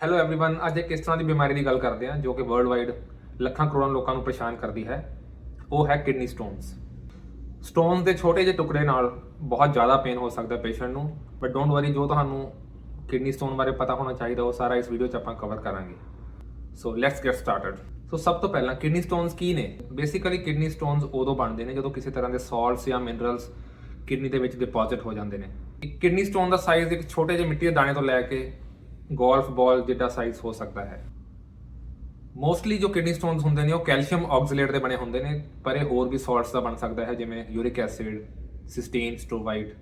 Hello everyone ਅੱਜ ਇੱਕ ਇਸ ਤਰ੍ਹਾਂ ਦੀ ਬਿਮਾਰੀ ਦੀ ਗੱਲ ਕਰਦੇ ਹਾਂ ਜੋ ਕਿ ਵਰਲਡ ਵਾਈਡ ਲੱਖਾਂ ਕਰੋੜਾਂ ਲੋਕਾਂ ਨੂੰ ਪਰੇਸ਼ਾਨ ਕਰਦੀ ਹੈ ਉਹ ਹੈ ਕਿਡਨੀ ਸਟੋਨਸ ਸਟੋਨਸ ਦੇ ਛੋਟੇ ਜਿਹੇ ਟੁਕੜੇ ਨਾਲ ਬਹੁਤ ਜ਼ਿਆਦਾ ਪੇਨ ਹੋ ਸਕਦਾ ਪੇਸ਼ੈਂਟ ਨੂੰ ਬਟ ਡੋਂਟ ਵਰੀ ਜੋ ਤੁਹਾਨੂੰ ਕਿਡਨੀ ਸਟੋਨ ਬਾਰੇ ਪਤਾ ਹੋਣਾ ਚਾਹੀਦਾ ਉਹ ਸਾਰਾ ਇਸ ਵੀਡੀਓ 'ਚ ਆਪਾਂ ਕਵਰ ਕਰਾਂਗੇ so let's get started so ਸਭ ਤੋਂ ਪਹਿਲਾਂ ਕਿਡਨੀ ਸਟੋਨਸ ਕੀ ਨੇ ਬੇਸਿਕਲੀ ਕਿਡਨੀ ਸਟੋਨਸ ਉਦੋਂ ਬਣਦੇ ਨੇ ਜਦੋਂ ਕਿਸੇ ਤਰ੍ਹਾਂ ਦੇ ਸਾਲਟਸ ਜਾਂ ਮਿਨਰਲਸ ਕਿਡਨੀ ਦੇ ਵਿੱਚ ਡਿਪੋਜ਼ਿਟ ਹੋ ਜਾਂਦੇ ਨੇ ਕਿਡਨੀ ਸਟੋਨ ਦਾ ਸਾਈਜ਼ ਇੱਕ ਛੋਟੇ ਜਿਹੇ ਮਿੱਟੀ ਦੇ ਦਾਣੇ ਤੋਂ ਲੈ ਕੇ ਗੋਲਫ ਬਾਲ ਜਿੱਡਾ ਸਾਈਜ਼ ਹੋ ਸਕਦਾ ਹੈ। ਮੋਸਟਲੀ ਜੋ ਕਿਡਨੀ ਸਟੋਨਸ ਹੁੰਦੇ ਨੇ, ਉਹ ਕੈਲਸ਼ੀਅਮ ਆਕਸੀਲੇਟ ਦੇ ਬਣੇ ਹੁੰਦੇ ਨੇ, ਪਰ ਇਹ ਹੋਰ ਵੀ ਸਾਲਟਸ ਦਾ ਬਣ ਸਕਦਾ ਹੈ, ਜਿਵੇਂ uric acid cystine struvite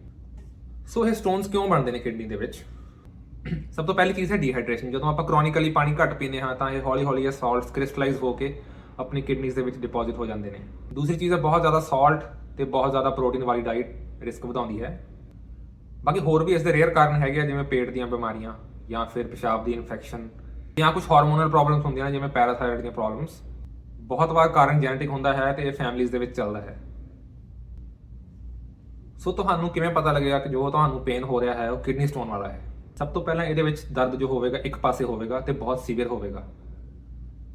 so ਇਹ ਸਟੋਨਸ ਕਿਉਂ ਬਣਦੇ ਨੇ ਕਿਡਨੀ ਦੇ ਵਿੱਚ? ਸਭ ਤੋਂ ਪਹਿਲੀ ਚੀਜ਼ ਹੈ ਡੀਹਾਈਡਰੇਸ਼ਨ ਜਦੋਂ ਆਪਾਂ ਕ੍ਰੋਨਿਕਲੀ ਪਾਣੀ ਘੱਟ ਪੀਂਦੇ ਹਾਂ, ਤਾਂ ਇਹ ਹੌਲੀ ਹੌਲੀ ਇਹ ਸਾਲਟਸ ਕ੍ਰਿਸਟਲਾਈਜ਼ ਹੋ ਕੇ ਆਪਣੀ ਕਿਡਨੀਜ਼ ਦੇ ਵਿੱਚ ਡਿਪੋਜ਼ਿਟ ਹੋ ਜਾਂਦੇ ਨੇ। ਦੂਸਰੀ ਚੀਜ਼ ਹੈ ਬਹੁਤ ਜ਼ਿਆਦਾ ਸਾਲਟ ਤੇ ਬਹੁਤ ਜ਼ਿਆਦਾ ਪ੍ਰੋਟੀਨ ਵਾਲੀ ਡਾਈਟ ਰਿਸਕ ਵਧਾਉਂਦੀ ਹੈ। ਬਾਕੀ ਹੋਰ ਵੀ ਇਸ ਦੇ ਰੇਅਰ ਕਾਰਨ ਹੈਗੇ ਆ, ਜਿਵੇਂ ਪੇਟ ਦੀਆਂ ਬਿਮਾਰੀਆਂ ਜਾਂ ਫਿਰ ਪਿਸ਼ਾਬ ਦੀ ਇਨਫੈਕਸ਼ਨ ਜਾਂ ਕੁਝ ਹਾਰਮੋਨਲ ਪ੍ਰੋਬਲਮਸ ਹੁੰਦੀਆਂ ਨੇ, ਜਿਵੇਂ ਪੈਰਾਥਾਇਰੋਇਡ ਦੀਆਂ ਪ੍ਰੋਬਲਮਸ ਬਹੁਤ ਵਾਰ ਕਾਰਨ ਜੈਨੇਟਿਕ ਹੁੰਦਾ ਹੈ ਤੇ ਇਹ ਫੈਮਿਲੀਜ਼ ਦੇ ਵਿੱਚ ਚੱਲਦਾ ਹੈ। ਸੋ ਤੁਹਾਨੂੰ ਕਿਵੇਂ ਪਤਾ ਲੱਗੇਗਾ ਕਿ ਜੋ ਤੁਹਾਨੂੰ ਪੇਨ ਹੋ ਰਿਹਾ ਹੈ, ਉਹ ਕਿਡਨੀ ਸਟੋਨ ਵਾਲਾ ਹੈ? ਸਭ ਤੋਂ ਪਹਿਲਾਂ ਇਹਦੇ ਵਿੱਚ ਦਰਦ ਜੋ ਹੋਵੇਗਾ, ਇੱਕ ਪਾਸੇ ਹੋਵੇਗਾ ਤੇ ਬਹੁਤ ਸੀਵੀਅਰ ਹੋਵੇਗਾ।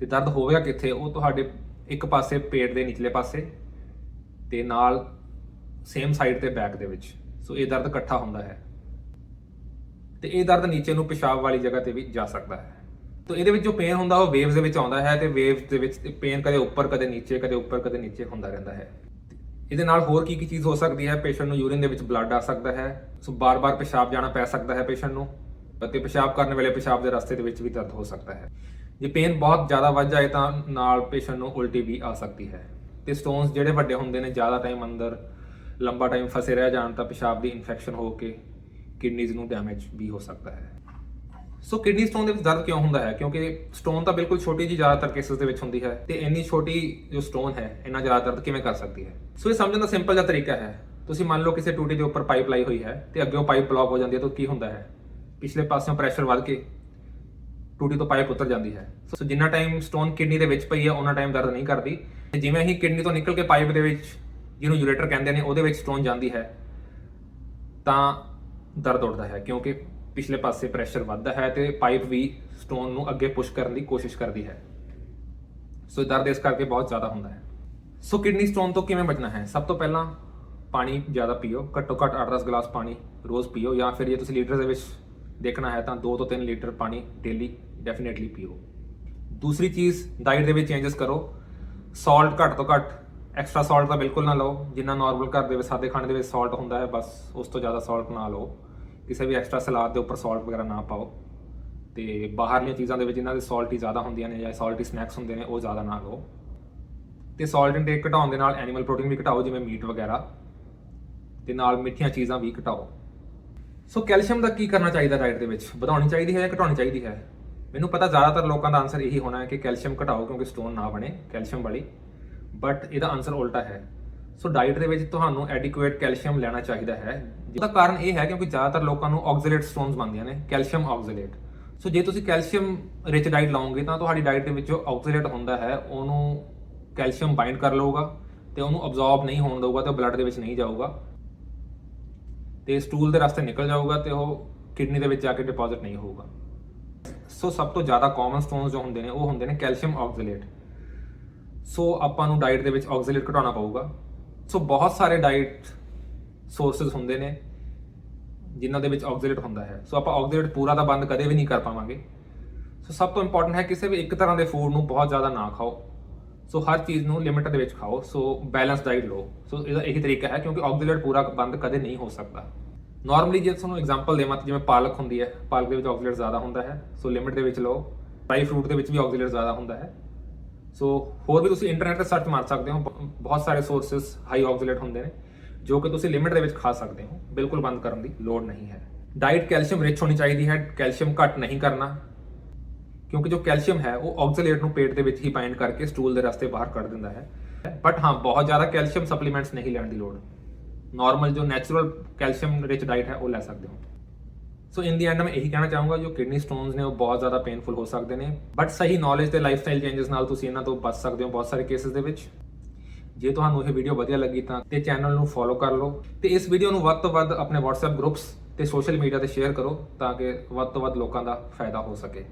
ਤੇ ਦਰਦ ਹੋਵੇਗਾ ਕਿੱਥੇ? ਉਹ ਤੁਹਾਡੇ ਇੱਕ ਪਾਸੇ ਪੇਟ ਦੇ ਨਿਚਲੇ ਪਾਸੇ ਤੇ ਨਾਲ ਸੇਮ ਸਾਈਡ ਤੇ ਬੈਕ ਦੇ ਵਿੱਚ। ਸੋ ਇਹ ਦਰਦ ਇਕੱਠਾ ਹੁੰਦਾ ਹੈ। ਤੇ ਇਹ ਦਰਦ ਨੀਚੇ ਨੂੰ ਪਿਸ਼ਾਬ ਵਾਲੀ ਜਗ੍ਹਾ ਤੇ ਵੀ ਜਾ ਸਕਦਾ ਹੈ। ਤੋ ਇਹਦੇ ਵਿੱਚ ਜੋ ਪੇਨ ਹੁੰਦਾ ਉਹ ਵੇਵਸ ਦੇ ਵਿੱਚ ਆਉਂਦਾ ਹੈ ਤੇ ਵੇਵਸ ਦੇ ਵਿੱਚ ਪੇਨ ਕਦੇ ਉੱਪਰ, ਕਦੇ ਨੀਚੇ, ਕਦੇ ਉੱਪਰ, ਕਦੇ ਨੀਚੇ ਹੁੰਦਾ ਰਹਿੰਦਾ ਹੈ। ਇਹਦੇ ਨਾਲ ਹੋਰ ਕੀ ਕੀ ਚੀਜ਼ ਹੋ ਸਕਦੀ ਹੈ? ਪੇਸ਼ੈਂਟ ਨੂੰ ਯੂਰਿਨ ਦੇ ਵਿੱਚ ਬਲੱਡ ਆ ਸਕਦਾ ਹੈ। ਸੋ ਬਾਰ-ਬਾਰ ਪਿਸ਼ਾਬ ਜਾਣਾ ਪੈ ਸਕਦਾ ਹੈ ਪੇਸ਼ੈਂਟ ਨੂੰ। ਅਤੇ ਪਿਸ਼ਾਬ ਕਰਨ ਵੇਲੇ ਪਿਸ਼ਾਬ ਦੇ ਰਸਤੇ ਦੇ ਵਿੱਚ ਵੀ ਦਰਦ ਹੋ ਸਕਦਾ ਹੈ। ਜੇ ਪੇਨ ਬਹੁਤ ਜ਼ਿਆਦਾ ਵੱਧ ਜਾਏ ਤਾਂ ਨਾਲ ਪੇਸ਼ੈਂਟ ਨੂੰ ਉਲਟੀ ਵੀ ਆ ਸਕਦੀ ਹੈ। ਤੇ ਸਟੋਨਸ ਜਿਹੜੇ ਵੱਡੇ ਹੁੰਦੇ ਨੇ, ਜ਼ਿਆਦਾ ਟਾਈਮ ਅੰਦਰ, ਲੰਬਾ ਟਾਈਮ ਫਸੇ ਰਹਿ ਜਾਣ ਤਾਂ ਪਿਸ਼ਾਬ ਦੀ ਇਨਫੈਕਸ਼ਨ ਹੋ ਕੇ ਕਿਡਨੀਜ਼ ਨੂੰ ਡੈਮੇਜ ਵੀ ਹੋ ਸਕਦਾ ਹੈ। ਸੋ ਕਿਡਨੀ ਸਟੋਨ ਦੇ ਵਿੱਚ ਦਰਦ ਕਿਉਂ ਹੁੰਦਾ ਹੈ? ਕਿਉਂਕਿ ਸਟੋਨ ਤਾਂ ਬਿਲਕੁਲ ਛੋਟੀ ਜੀ ਜ਼ਿਆਦਾਤਰ ਕੇਸਸ ਦੇ ਵਿੱਚ ਹੁੰਦੀ ਹੈ ਤੇ ਇੰਨੀ ਛੋਟੀ ਜੋ ਸਟੋਨ ਹੈ, ਇੰਨਾ ਜ਼ਿਆਦਾ ਦਰਦ ਕਿਵੇਂ ਕਰ ਸਕਦੀ ਹੈ? ਸੋ ਇਹ ਸਮਝਣ ਦਾ ਸਿੰਪਲ ਜਿਹਾ ਤਰੀਕਾ ਹੈ। ਤੁਸੀਂ ਮੰਨ ਲਓ ਕਿਸੇ ਟੂਟੀ ਦੇ ਉੱਪਰ ਪਾਈਪ ਲਾਈ ਹੋਈ ਹੈ ਤੇ ਅੱਗੇ ਉਹ ਪਾਈਪ ਬਲੌਕ ਹੋ ਜਾਂਦੀ ਹੈ ਤਾਂ ਕੀ ਹੁੰਦਾ ਹੈ? ਪਿਛਲੇ ਪਾਸਿਓਂ ਪ੍ਰੈਸ਼ਰ ਵੱਧ ਕੇ ਟੂਟੀ ਤੋਂ ਪਾਈਪ ਉਤਰ ਜਾਂਦੀ ਹੈ। ਸੋ ਜਿੰਨਾ ਟਾਈਮ ਸਟੋਨ ਕਿਡਨੀ ਦੇ ਵਿੱਚ ਪਈ ਹੈ ਉਹਨਾਂ ਟਾਈਮ ਦਰਦ ਨਹੀਂ ਕਰਦੀ। ਤੇ ਜਿਵੇਂ ਹੀ ਕਿਡਨੀ ਤੋਂ ਨਿਕਲ ਕੇ ਪਾਈਪ ਦੇ ਵਿੱਚ ਜਿਹਨੂੰ ਯੂਰੇਟਰ ਕਹਿੰਦੇ ਨੇ, ਉਹਦੇ ਵਿੱਚ ਸਟੋਨ ਜਾਂਦੀ ਹੈ, ਤਾਂ ਦਰਦ ਉੱਠਦਾ ਹੈ, ਕਿਉਂਕਿ ਪਿਛਲੇ ਪਾਸੇ ਪ੍ਰੈਸ਼ਰ ਵੱਧਦਾ ਹੈ ਤੇ ਪਾਈਪ ਵੀ ਸਟੋਨ ਨੂੰ ਅੱਗੇ ਪੁਸ਼ ਕਰਨ ਦੀ ਕੋਸ਼ਿਸ਼ ਕਰਦੀ ਹੈ। ਸੋ ਦਰਦ ਇਸ ਕਰਕੇ ਬਹੁਤ ਜ਼ਿਆਦਾ ਹੁੰਦਾ ਹੈ। ਸੋ ਕਿਡਨੀ ਸਟੋਨ ਤੋਂ ਕਿਵੇਂ ਬਚਣਾ ਹੈ? ਸਭ ਤੋਂ ਪਹਿਲਾਂ ਪਾਣੀ ਜ਼ਿਆਦਾ ਪੀਓ, ਘੱਟੋ ਘੱਟ 8-10 ਗਲਾਸ ਪਾਣੀ ਰੋਜ਼ ਪੀਓ ਜਾਂ ਫਿਰ ਜੇ ਤੁਸੀਂ ਲੀਟਰ ਦੇ ਵਿੱਚ ਦੇਖਣਾ ਹੈ ਤਾਂ 2 ਤੋਂ 3 ਲੀਟਰ ਪਾਣੀ ਡੇਲੀ ਡੈਫੀਨਿਟਲੀ ਪੀਓ। ਦੂਸਰੀ ਚੀਜ਼ ਡਾਈਟ ਦੇ ਵਿੱਚ ਚੇਂਜਸ ਕਰੋ। ਸਾਲਟ ਘੱਟ ਤੋਂ ਘੱਟ ਐਕਸਟਰਾ ਸਾਲਟ ਤਾਂ ਬਿਲਕੁਲ ਨਾ ਲਓ, ਜਿੰਨਾ ਨਾਰਮਲ ਘਰ ਦੇ ਵਿੱਚ ਸਾਦੇ ਖਾਣੇ ਦੇ ਵਿੱਚ ਸਾਲਟ ਹੁੰਦਾ ਹੈ, ਬਸ ਉਸ ਤੋਂ ਜ਼ਿਆਦਾ ਸਾਲਟ ਨਾ ਲਓ। ਕਿਸੇ ਵੀ ਐਕਸਟਰਾ ਸਲਾਦ ਦੇ ਉੱਪਰ ਸਾਲਟ ਵਗੈਰਾ ਨਾ ਪਾਓ। ਤੇ ਬਾਹਰਲੀਆਂ ਚੀਜ਼ਾਂ ਦੇ ਵਿੱਚ ਜਿਨ੍ਹਾਂ ਦੇ ਸਾਲਟ ਹੀ ਜ਼ਿਆਦਾ ਹੁੰਦੀਆਂ ਨੇ ਜਾਂ ਸਾਲਟੀ ਸਨੈਕਸ ਹੁੰਦੇ ਨੇ, ਉਹ ਜ਼ਿਆਦਾ ਨਾ ਲਓ। ਤੇ ਸਾਲਟ ਇਨਟੇਕ ਘਟਾਉਣ ਦੇ ਨਾਲ ਐਨੀਮਲ ਪ੍ਰੋਟੀਨ ਵੀ ਘਟਾਓ, ਜਿਵੇਂ ਮੀਟ ਵਗੈਰਾ। ਤੇ ਨਾਲ ਮਿੱਠੀਆਂ ਚੀਜ਼ਾਂ ਵੀ ਘਟਾਓ। ਸੋ ਕੈਲਸ਼ੀਅਮ ਦਾ ਕੀ ਕਰਨਾ ਚਾਹੀਦਾ ਡਾਈਟ ਦੇ ਵਿੱਚ? ਵਧਾਉਣੀ ਚਾਹੀਦੀ ਹੈ ਜਾਂ ਘਟਾਉਣੀ ਚਾਹੀਦੀ ਹੈ? ਮੈਨੂੰ ਪਤਾ ਜ਼ਿਆਦਾਤਰ ਲੋਕਾਂ ਦਾ ਆਨਸਰ ਇਹੀ ਹੋਣਾ ਹੈ ਕਿ ਕੈਲਸ਼ੀਅਮ ਘਟਾਓ ਕਿਉਂਕਿ ਸਟੋਨ ਨਾ ਬਣੇ ਕੈਲਸ਼ੀਅਮ ਵਾਲੀ। ਬਟ ਇਹਦਾ ਆਨਸਰ ਉਲਟਾ ਹੈ। ਸੋ ਡਾਈਟ ਦੇ ਵਿੱਚ ਤੁਹਾਨੂੰ ਐਡਿਕੁਏਟ ਕੈਲਸ਼ੀਅਮ ਲੈਣਾ ਚਾਹੀਦਾ ਹੈ। ਜਿਹਦਾ ਕਾਰਨ ਇਹ ਹੈ ਕਿਉਂਕਿ ਜ਼ਿਆਦਾਤਰ ਲੋਕਾਂ ਨੂੰ ਆਕਸੀਲੇਟ ਸਟੋਨਸ ਬਣਦੀਆਂ ਨੇ ਕੈਲਸ਼ੀਅਮ ਆਕਸੀਲੇਟ ਸੋ ਜੇ ਤੁਸੀਂ ਕੈਲਸ਼ੀਅਮ ਰਿਚ ਡਾਈਟ ਲਾਓਗੇ ਤਾਂ ਤੁਹਾਡੀ ਡਾਈਟ ਦੇ ਵਿੱਚ ਜੋ ਆਕਸੀਲੇਟ ਹੁੰਦਾ ਹੈ, ਉਹਨੂੰ ਕੈਲਸ਼ੀਅਮ ਬਾਈਂਡ ਕਰ ਲਊਗਾ ਤੇ ਉਹਨੂੰ ਅਬਜ਼ੌਰਬ ਨਹੀਂ ਹੋਣ ਦਊਗਾ ਤੇ ਉਹ ਬਲੱਡ ਦੇ ਵਿੱਚ ਨਹੀਂ ਜਾਊਗਾ। ਤੇ ਸਟੂਲ ਦੇ ਰਸਤੇ ਨਿਕਲ ਜਾਊਗਾ ਤੇ ਉਹ ਕਿਡਨੀ ਦੇ ਵਿੱਚ ਜਾ ਕੇ ਡਿਪੋਜ਼ਿਟ ਨਹੀਂ ਹੋਊਗਾ। ਸੋ ਸਭ ਤੋਂ ਜ਼ਿਆਦਾ ਕਾਮਨ ਸਟੋਨਸ ਜੋ ਹੁੰਦੇ ਨੇ, ਉਹ ਹੁੰਦੇ ਨੇ ਕੈਲਸ਼ੀਅਮ ਆਕਸੀਲੇਟ ਸੋ ਆਪਾਂ ਨੂੰ ਡਾਈਟ ਦੇ ਵਿੱਚ ਆਕਸੀਲੇਟ ਘਟਾਉਣਾ ਪਊਗਾ। ਸੋ ਬਹੁਤ ਸਾਰੇ ਡਾਈਟ ਸੋਰਸਸ ਹੁੰਦੇ ਨੇ ਜਿਨ੍ਹਾਂ ਦੇ ਵਿੱਚ ਆਕਸੀਲੇਟ ਹੁੰਦਾ ਹੈ। ਸੋ ਆਪਾਂ ਆਕਸੀਲੇਟ ਪੂਰਾ ਤਾਂ ਬੰਦ ਕਦੇ ਵੀ ਨਹੀਂ ਕਰ ਪਾਵਾਂਗੇ। ਸੋ ਸਭ ਤੋਂ ਇੰਪੋਰਟੈਂਟ ਹੈ ਕਿਸੇ ਵੀ ਇੱਕ ਤਰ੍ਹਾਂ ਦੇ ਫੂਡ ਨੂੰ ਬਹੁਤ ਜ਼ਿਆਦਾ ਨਾ ਖਾਓ। ਸੋ ਹਰ ਚੀਜ਼ ਨੂੰ ਲਿਮਿਟ ਦੇ ਵਿੱਚ ਖਾਓ। ਸੋ ਬੈਲੈਂਸ ਡਾਈਟ ਲਓ। ਸੋ ਇਹਦਾ ਇਹੀ ਤਰੀਕਾ ਹੈ ਕਿਉਂਕਿ ਆਕਸੀਲੇਟ ਪੂਰਾ ਬੰਦ ਕਦੇ ਨਹੀਂ ਹੋ ਸਕਦਾ। ਨਾਰਮਲੀ ਜੇ ਤੁਹਾਨੂੰ ਐਗਜ਼ਾਮਪਲ ਦੇਵਾਂ ਤਾਂ ਜਿਵੇਂ ਪਾਲਕ ਹੁੰਦੀ ਹੈ, ਪਾਲਕ ਦੇ ਵਿੱਚ ਆਕਸੀਲੇਟ ਜ਼ਿਆਦਾ ਹੁੰਦਾ ਹੈ। ਸੋ ਲਿਮਿਟ ਦੇ ਵਿੱਚ ਲਓ। ਡਰਾਈ ਫਰੂਟ ਦੇ ਵਿੱਚ ਵੀ ਆਕਸੀਲੇਟ ਜ਼ਿਆਦਾ ਹੁੰਦਾ ਹੈ। ਸੋ ਹੋਰ ਵੀ ਤੁਸੀਂ ਇੰਟਰਨੈਟ ਤੇ ਸਰਚ ਮਾਰ ਸਕਦੇ ਹੋ। ਬ- ਬਹੁਤ ਸਾਰੇ ਸੋਰਸਸ ਹਾਈ ਆਕਸੀਲੇਟ ਹੁੰਦੇ ਨੇ, ਜੋ ਕਿ ਤੁਸੀਂ ਲਿਮਿਟ ਦੇ ਵਿੱਚ ਖਾ ਸਕਦੇ ਹੋ। ਬਿਲਕੁਲ ਬੰਦ ਕਰਨ ਦੀ ਲੋੜ ਨਹੀਂ ਹੈ। ਡਾਈਟ ਕੈਲਸ਼ੀਅਮ ਰਿਚ ਹੋਣੀ ਚਾਹੀਦੀ ਹੈ। ਕੈਲਸ਼ੀਅਮ ਘੱਟ ਨਹੀਂ ਕਰਨਾ। ਕਿਉਂਕਿ ਜੋ ਕੈਲਸ਼ੀਅਮ ਹੈ, ਉਹ ਆਕਸੀਲੇਟ ਨੂੰ ਪੇਟ ਦੇ ਵਿੱਚ ਹੀ ਬਾਈਂਡ ਕਰਕੇ ਸਟੂਲ ਦੇ ਰਸਤੇ ਬਾਹਰ ਕੱਢ ਦਿੰਦਾ ਹੈ। ਬਟ ਹਾਂ, ਬਹੁਤ ਜ਼ਿਆਦਾ ਕੈਲਸ਼ੀਅਮ ਸਪਲੀਮੈਂਟਸ ਨਹੀਂ ਲੈਣ ਦੀ ਲੋੜ। ਨਾਰਮਲ ਜੋ ਨੈਚੁਰਲ ਕੈਲਸ਼ੀਅਮ ਰਿਚ ਡਾਈਟ ਹੈ, ਉਹ ਲੈ ਸਕਦੇ ਹੋ। ਸੋ ਇਨ ਦੀ ਐਂਡ ਮੈਂ ਇਹੀ ਕਹਿਣਾ ਚਾਹੂੰਗਾ ਜੋ ਕਿਡਨੀ ਸਟੋਨਸ ਨੇ ਉਹ ਬਹੁਤ ਜ਼ਿਆਦਾ ਪੇਨਫੁਲ ਹੋ ਸਕਦੇ ਨੇ ਬਟ ਸਹੀ ਨੌਲੇਜ ਤੇ ਲਾਈਫਸਟਾਈਲ ਚੇਂਜਸ ਨਾਲ ਤੁਸੀਂ ਇਹਨਾਂ ਤੋਂ ਬਚ ਸਕਦੇ ਹੋ ਬਹੁਤ ਸਾਰੇ ਕੇਸਿਸ ਦੇ ਵਿੱਚ ਜੇ ਤੁਹਾਨੂੰ ਇਹ ਵੀਡੀਓ ਵਧੀਆ ਲੱਗੀ ਤਾਂ ਤੇ ਚੈਨਲ ਨੂੰ ਫੋਲੋ ਕਰ ਲਓ ਤੇ ਇਸ ਵੀਡੀਓ ਨੂੰ ਵੱਧ ਤੋਂ ਵੱਧ ਆਪਣੇ WhatsApp ਗਰੁੱਪਸ ਤੇ ਸੋਸ਼ਲ ਮੀਡੀਆ ਤੇ ਸ਼ੇਅਰ ਕਰੋ ਤਾਂ ਕਿ ਵੱਧ ਤੋਂ ਵੱਧ ਲੋਕਾਂ ਦਾ ਫਾਇਦਾ ਹੋ ਸਕੇ